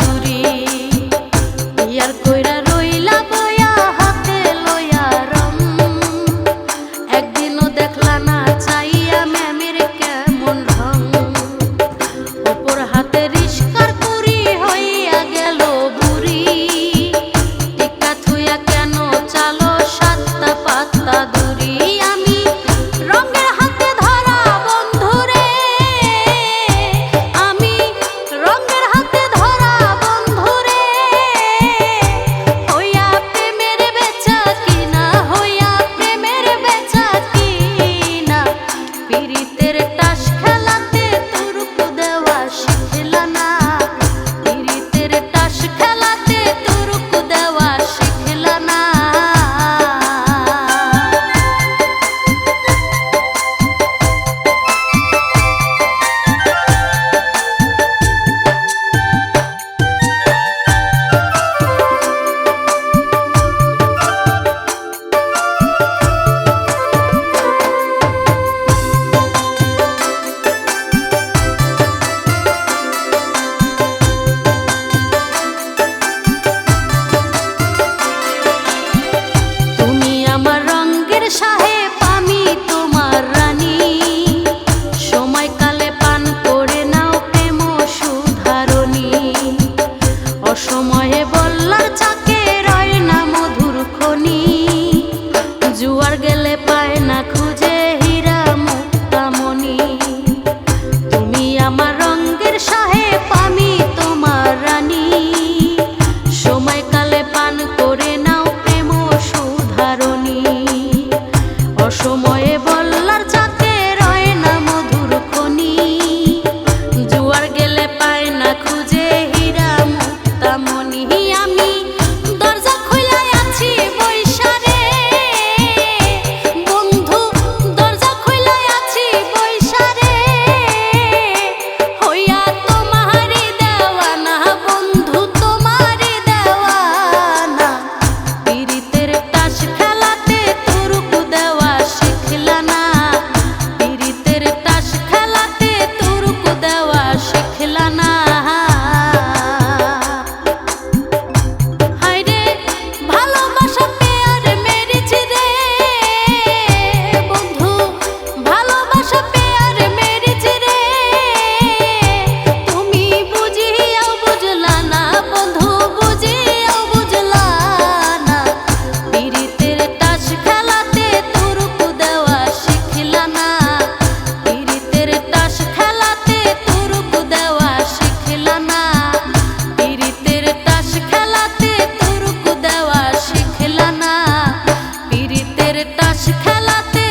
দূরে ইয়ার কইরা espíritu. পাগলা না তাস খেলাতে